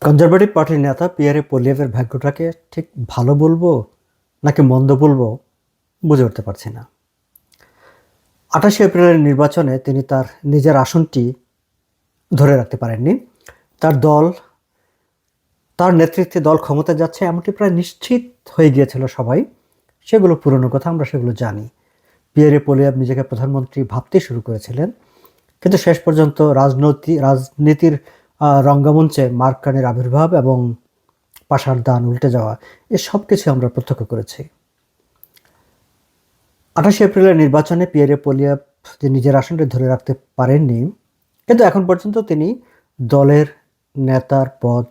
Conservative পার্টির নেতা পিয়ারে পোলিয়েভের ভাগ্যটাকে ঠিক ভালো বলব নাকি মন্দ বলব বুঝে উঠতে পারছি না। আঠাশে এপ্রিলের নির্বাচনে তিনি তার নিজের আসনটি ধরে রাখতে পারেননি। তার দল, তার নেতৃত্বে দল ক্ষমতা যাচ্ছে এমনটি প্রায় নিশ্চিত হয়ে গিয়েছিল সবাই। সেগুলো পুরনো কথা, আমরা সেগুলো জানি। পিয়ারে পোলিয়াব নিজেকে প্রধানমন্ত্রী ভাবতে শুরু করেছিলেন। কিন্তু শেষ পর্যন্ত রাজনৈতিক রাজনীতির রঙ্গমঞ্চে মার্কানের আবির্ভাব এবং পাশার দান উল্টে যাওয়া, এ সব কিছু আমরা প্রত্যক্ষ করেছি। আঠাশে এপ্রিলের নির্বাচনে পিয়ারে পোলিয়া যে নিজের আসনটি ধরে রাখতে পারেননি, কিন্তু এখন পর্যন্ত তিনি দলের নেতার পদ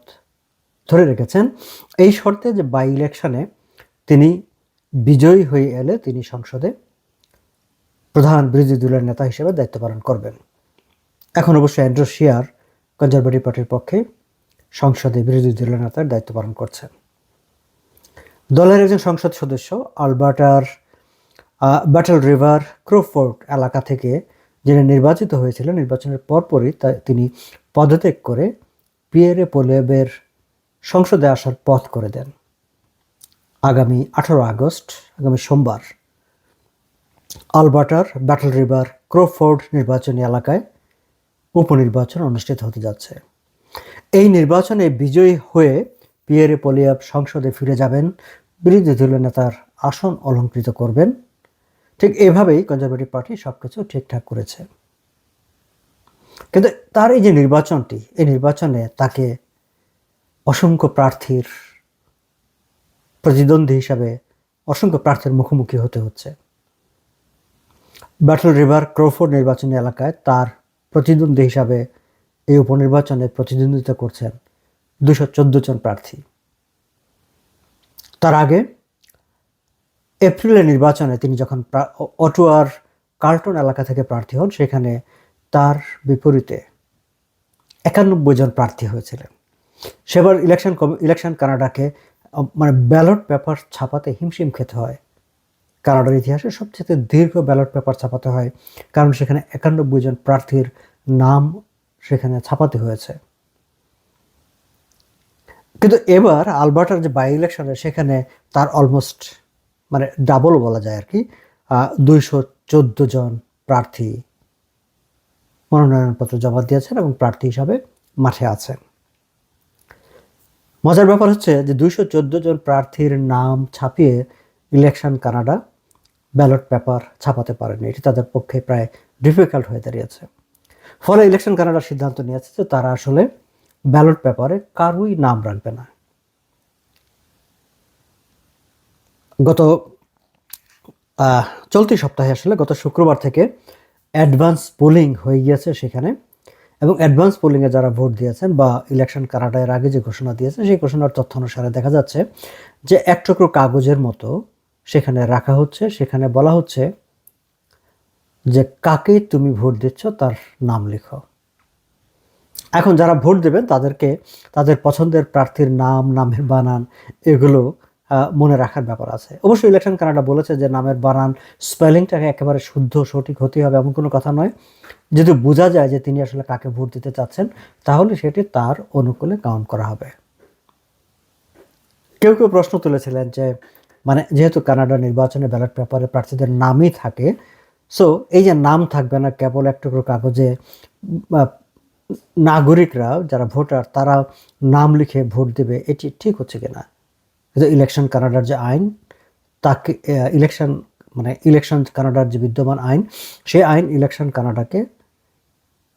ধরে রেখেছেন। এই শর্তে যে বাই ইলেকশনে তিনি বিজয়ী হয়ে এলে তিনি সংসদে প্রধান বিরোধী দলের নেতা হিসেবে দায়িত্ব পালন করবেন। এখন অবশ্য অ্যান্ড্রু শিয়ার কনজারভেটিভ পার্টির পক্ষে সংসদে বিরোধী দলের নেতার দায়িত্ব পালন করছেন দলের একজন সংসদ সদস্য আলবার্টার ব্যাটল রিভার ক্রোফোর্ড এলাকা থেকে যিনি নির্বাচিত হয়েছিলেন, নির্বাচনের পরপরই তিনি পদত্যাগ করে পিয়েরে পোলেবের সংসদে আসার পথ করে দেন। আগামী আঠারো আগস্ট, আগামী সোমবার আলবার্টার ব্যাটল রিভার ক্রোফোর্ড নির্বাচনী এলাকায় উপনির্বাচন অনুষ্ঠিত হতে যাচ্ছে। এই নির্বাচনে বিজয়ী হয়ে পিয়েরে পোলিয়াব সংসদে ফিরে যাবেন। বিরোধী দলীয় নেতার আসন অলঙ্কৃত করবেন। ঠিক এভাবেই কনজারভেটিভ পার্টি সব কিছু ঠিকঠাক করেছে। কিন্তু তার এই যে নির্বাচনটি, এই নির্বাচনে তাকে অসংখ্য প্রার্থীর প্রতিদ্বন্দ্বী হিসাবে অসংখ্য প্রার্থীর মুখোমুখি হতে হচ্ছে। ব্যাটল রিভার ক্রোফোর্ড নির্বাচনী এলাকায় তার প্রতিদ্বন্দ্বী হিসাবে এই উপনির্বাচনে প্রতিদ্বন্দ্বিতা করছেন দুশো জন প্রার্থী। তার আগে এপ্রিলের নির্বাচনে তিনি যখন অটোয়ার কার্টন এলাকা থেকে প্রার্থী হন, সেখানে তার বিপরীতে একানব্বই জন প্রার্থী হয়েছিলেন। সেবার ইলেকশন ইলেকশন কানাডাকে মানে ব্যালট পেপার ছাপাতে হিমশিম খেতে হয়। কানাডার ইতিহাসে সবচেয়ে দীর্ঘ ব্যালট পেপার ছাপাতে হয়, কারণ সেখানে একানব্বই জন প্রার্থীর নাম সেখানে ছাপাতে হয়েছে। কিন্তু এবার আলবার্টার যে বাই ইলেকশনে সেখানে তার অলমোস্ট মানে ডাবল বলা যায় আর কি দুইশো চোদ্দ জন প্রার্থী মনোনয়নপত্র জমা দিয়েছেন এবং প্রার্থী হিসাবে মাঠে আছেন। মজার ব্যাপার হচ্ছে যে দুইশো চোদ্দ জন প্রার্থীর নাম ছাপিয়ে ইলেকশন কানাডা ব্যালট পেপার ছাপাতে পারেনি। এটি তাদের পক্ষে প্রায় ডিফিকাল্ট হয়ে দাঁড়িয়েছে। ফলে ইলেকশন কানাডার সিদ্ধান্ত নিয়েছে যে তারা আসলে ব্যালট পেপারে কারুই নাম রাখবে না। গত চলতি সপ্তাহে আসলে গত শুক্রবার থেকে অ্যাডভান্স পোলিং হয়ে গিয়েছে সেখানে এবং অ্যাডভান্স পোলিংয়ে যারা ভোট দিয়েছেন বা ইলেকশন কানাডা এর আগে যে ঘোষণা দিয়েছে সেই ঘোষণার তথ্য অনুসারে দেখা যাচ্ছে যে এক টুকরো কাগজের মতো সেখানে রাখা হচ্ছে, সেখানে বলা হচ্ছে যে কাকে তুমি ভোট দিচ্ছ তার নাম লেখো। এখন যারা ভোট দেবেন তাদেরকে, তাদের পছন্দের প্রার্থীর নাম, নামের বানান, এগুলো মনে রাখার ব্যাপার আছে। অবশ্যই ইলেকশন কানাডা বলেছে যে নামের বানান, স্পেলিংটাকে একেবারে শুদ্ধ, সঠিক হতে হবে এমন কোনো কথা নয়। যদি বোঝা যায় যে তিনি আসলে কাকে ভোট দিতে চাচ্ছেন, তাহলে সেটি তার অনুকূলে কাউন্ট করা হবে। কেউ কেউ প্রশ্ন তুলেছিলেন যে মানে যেহেতু কানাডা নির্বাচনে ব্যালট পেপারে প্রার্থীদের নামই থাকে সো এই যে নাম থাকবে না, কেবল এক টুকরো কাগজে নাগরিকরা যারা ভোটার, তারা নাম লিখে ভোট দেবে, এটি ঠিক হচ্ছে কিনা কিন্তু ইলেকশন কানাডার যে আইন, তাকে ইলেকশন মানে ইলেকশন কানাডার যে বিদ্যমান আইন, সেই আইন ইলেকশন কানাডাকে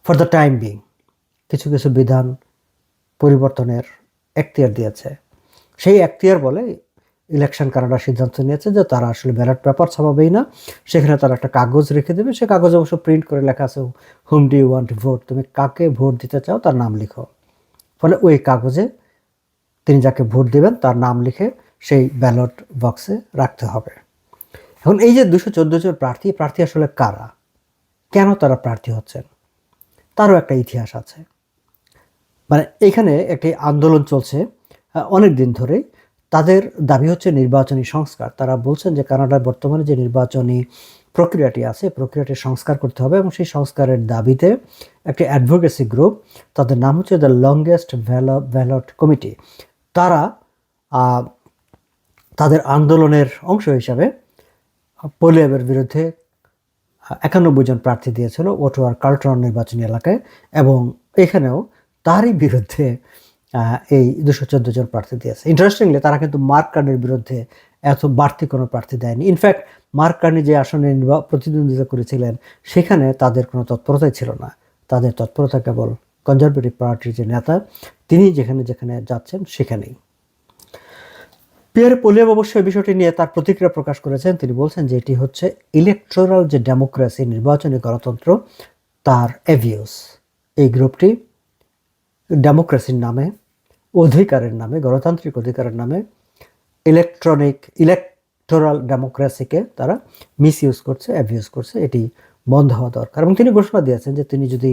ফর দ্য টাইম বিং কিছু কিছু বিধান পরিবর্তনের এখতিয়ার দিয়েছে। সেই এখতিয়ার বলে ইলেকশন কানাডা সিদ্ধান্ত নিয়েছে যে তারা আসলে ব্যালট পেপার ছাপাবেই না। সেখানে তারা একটা কাগজ রেখে দেবে। সে কাগজে অবশ্য প্রিন্ট করে লেখা আছে হুম ডু ওয়ান্ট ভোট তুমি কাকে ভোট দিতে চাও তার নাম লিখো। ফলে ওই কাগজে তিনি যাকে ভোট দেবেন তার নাম লিখে সেই ব্যালট বক্সে রাখতে হবে। এখন এই যে দুশো চোদ্দ জন প্রার্থী প্রার্থী আসলে কারা? কেন তারা প্রার্থী হচ্ছেন? তারও একটা ইতিহাস আছে। মানে এখানে একটি আন্দোলন চলছে অনেক দিন ধরে তাদের দাবি হচ্ছে নির্বাচনী সংস্কার। তারা বলছেন যে কানাডার বর্তমানে যে নির্বাচনী প্রক্রিয়াটি আছে প্রক্রিয়াটি সংস্কার করতে হবে এবং সেই সংস্কারের দাবিতে একটি অ্যাডভোকেসি গ্রুপ, তাদের নাম হচ্ছে দ্য লংগেস্ট ভ্যালট কমিটি। তারা তাদের আন্দোলনের অংশ হিসাবে পোলিয়াবের বিরুদ্ধে একানব্বই জন প্রার্থী দিয়েছিল ওটোয়ার কার্লটন নির্বাচনী এলাকায় এবং এখানেও তারই বিরুদ্ধে এই দুশো চোদ্দ জন প্রার্থী দিয়েছে। ইন্টারেস্টিংলি তারা কিন্তু মার্ক কার্নির বিরুদ্ধে এত বাড়তি কোনো প্রার্থী দেয়নি। ইনফ্যাক্ট মার্ক কার্নি যে আসনে প্রতিদ্বন্দ্বিতা করেছিলেন, সেখানে তাদের কোনো তৎপরতাই ছিল না। তাদের তৎপরতা কেবল কনজারভেটিভ পার্টির যে নেতা, তিনি যেখানে যেখানে যাচ্ছেন, সেখানেই। পিয়ার পোলিয়াব অবশ্য এই বিষয়টি নিয়ে তার প্রতিক্রিয়া প্রকাশ করেছেন। তিনি বলছেন যে এটি হচ্ছে ইলেকট্রাল যে ডেমোক্রেসি নির্বাচনী গণতন্ত্র, তার এভিউস এই গ্রুপটি ডেমোক্রেসির নামে অধিকারের নামে, গণতান্ত্রিক অধিকারের নামে ইলেকট্রনিক ইলেকটোরাল ডেমোক্রেসিকে তারা মিস ইউজ করছে অ্যাবিউজ করছে, এটি বন্ধ হওয়া দরকার। এবং তিনি ঘোষণা দিয়েছেন যে তিনি যদি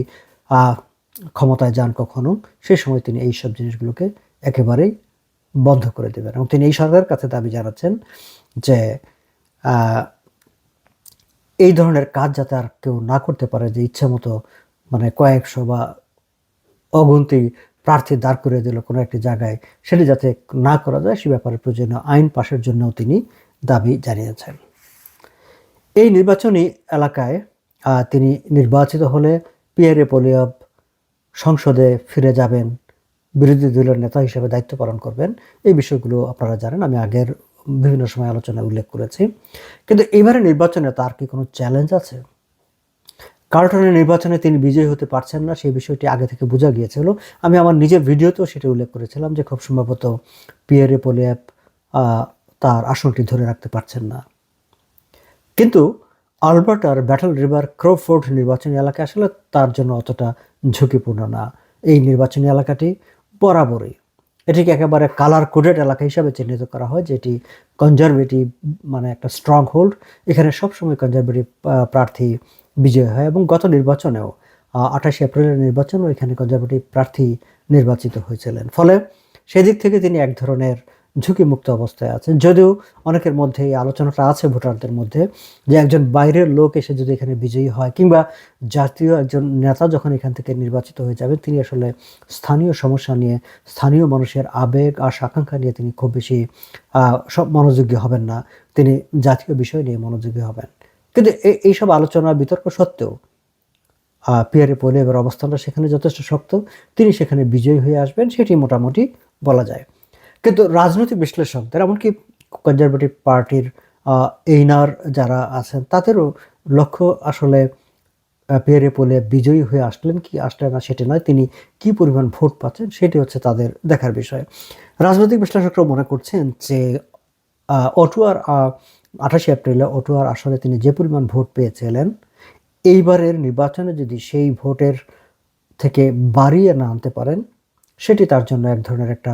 ক্ষমতায় যান কখনো সেই সময় তিনি এই সব জিনিসগুলোকে একেবারেই বন্ধ করে দেবেন। এবং তিনি এই সরকারের কাছে দাবি জানাচ্ছেন যে এই ধরনের কাজ যাতে আর কেউ না করতে পারে, যে ইচ্ছে মতো মানে কয়েকশো বা অগুন্তি প্রার্থী দাঁড় করে দিল কোনো একটি জায়গায়। সেটি যাতে না করা যায়, সে ব্যাপারে প্রয়োজনীয় আইন পাশের জন্যও তিনি দাবি জানিয়েছেন। এই নির্বাচনী এলাকায় তিনি নির্বাচিত হলে পিয়ারে পোলিয়াব সংসদে ফিরে যাবেন। বিরোধী দলের নেতা হিসেবে দায়িত্ব পালন করবেন। এই বিষয়গুলো আপনারা জানেন, আমি আগের বিভিন্ন সময় আলোচনায় উল্লেখ করেছি। কিন্তু এবারে নির্বাচনে তার কি কোনো চ্যালেঞ্জ আছে? কার্টনের নির্বাচনে তিনি বিজয়ী হতে পারছেন না, সেই বিষয়টি আগে থেকে বোঝা গিয়েছিল। আমি আমার নিজের ভিডিওতেও সেটা উল্লেখ করেছিলাম যে খুব সম্ভবত পিয়ারে পোলিয়াপ তার আসনটি ধরে রাখতে পারছেন না। কিন্তু আলবার্টার ব্যাটল রিভার ক্রোফোর্ড নির্বাচনী এলাকা আসলে তার জন্য অতটা ঝুঁকিপূর্ণ না। এই নির্বাচনী এলাকাটি বরাবরই এটিকে একেবারে কালার কোডেড এলাকা হিসাবে চিহ্নিত করা হয়, যেটি কনজারভেটিভ মানে একটা স্ট্রং হোল্ড এখানে সবসময় কনজারভেটিভ প্রার্থী বিজয় হয় এবং গত নির্বাচনেও আঠাশে এপ্রিলের নির্বাচনেও এখানে কনজারভেটিভ প্রার্থী নির্বাচিত হয়েছিলেন। ফলে সেদিক থেকে তিনি এক ধরনের ঝুঁকিমুক্ত অবস্থায় আছেন। যদিও অনেকের মধ্যে এই আলোচনাটা আছে ভোটারদের মধ্যে, যে একজন বাইরের লোক এসে যদি এখানে বিজয়ী হয়, কিংবা জাতীয় একজন নেতা যখন এখান থেকে নির্বাচিত হয়ে যাবেন, তিনি আসলে স্থানীয় সমস্যা নিয়ে, স্থানীয় মানুষের আবেগ আর আকাঙ্ক্ষা নিয়ে তিনি খুব বেশি সব মনোযোগী হবেন না। তিনি জাতীয় বিষয় নিয়ে মনোযোগী হবেন। কিন্তু এইসব আলোচনা, বিতর্ক সত্ত্বেও পিয়ারে পোলেবের অবস্থানটা সেখানে যথেষ্ট শক্ত। তিনি সেখানে বিজয়ী হয়ে আসবেন, সেটি মোটামুটি বলা যায়। কিন্তু রাজনৈতিক বিশ্লেষকদের এমনকি কনজারভেটিভ পার্টির এইনার যারা আছেন, তাদেরও লক্ষ্য আসলে পিয়ারে পোলে বিজয়ী হয়ে আসলেন কি আসলেন না সেটি নয়, তিনি কি পরিমাণ ভোট পাচ্ছেন সেটি হচ্ছে তাদের দেখার বিষয়। রাজনৈতিক বিশ্লেষকরা মনে করছেন যে অটুয়ার আঠাশে এপ্রিলে অটোয়ার আসনে তিনি যে পরিমাণ ভোট পেয়েছিলেন, এইবারের নির্বাচনে যদি সেই ভোটের থেকে বাড়িয়ে না আনতে পারেন, সেটি তার জন্য এক ধরনের একটা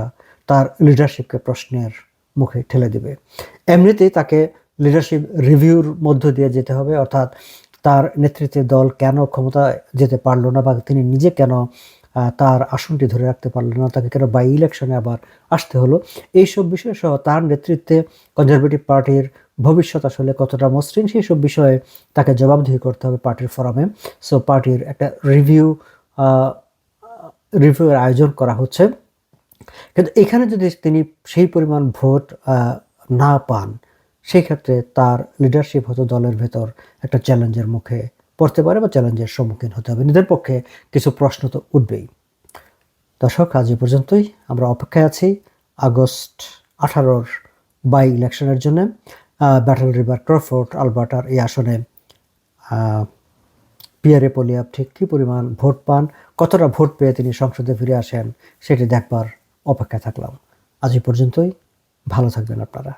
তার লিডারশিপকে প্রশ্নের মুখে ঠেলে দেবে। এমনিতেই তাকে লিডারশিপ রিভিউর মধ্য দিয়ে যেতে হবে, অর্থাৎ তার নেতৃত্বে দল কেন ক্ষমতা যেতে পারল না বা তিনি নিজে কেন তার আসনটি ধরে রাখতে পারল না, তাকে কেন বাই ইলেকশনে আবার আসতে হলো, এইসব বিষয় সহ তার নেতৃত্বে কনজারভেটিভ পার্টির ভবিষ্যৎ আসলে কতটা মসৃণ সেই সব বিষয়ে তাকে জবাবদিহি করতে হবে পার্টির ফোরামে। সো পার্টির একটা রিভিউ রিভিউয়ের আয়োজন করা হচ্ছে। কিন্তু এখানে যদি তিনি সেই পরিমাণ ভোট না পান সেই ক্ষেত্রে তার লিডারশিপ হয়তো দলের ভেতর একটা চ্যালেঞ্জের মুখে পড়তে পারে বা চ্যালেঞ্জের সম্মুখীন হতে হবে। নিজের পক্ষে কিছু প্রশ্ন তো উঠবেই। দর্শক, আজ এ পর্যন্তই। আমরা অপেক্ষায় আছি আগস্ট আঠারোর বাই ইলেকশনের জন্য। ব্যাটল রিভার ক্রফোর্ট আলবার্টার এই আসনে পিয়ারে পোলিয়াপ ঠিক কী পরিমাণ ভোট পান, কতটা ভোট পেয়ে তিনি সংসদে ফিরে আসেন, সেটি দেখবার অপেক্ষা থাকলাম। আজ পর্যন্তই, ভালো থাকবেন আপনারা।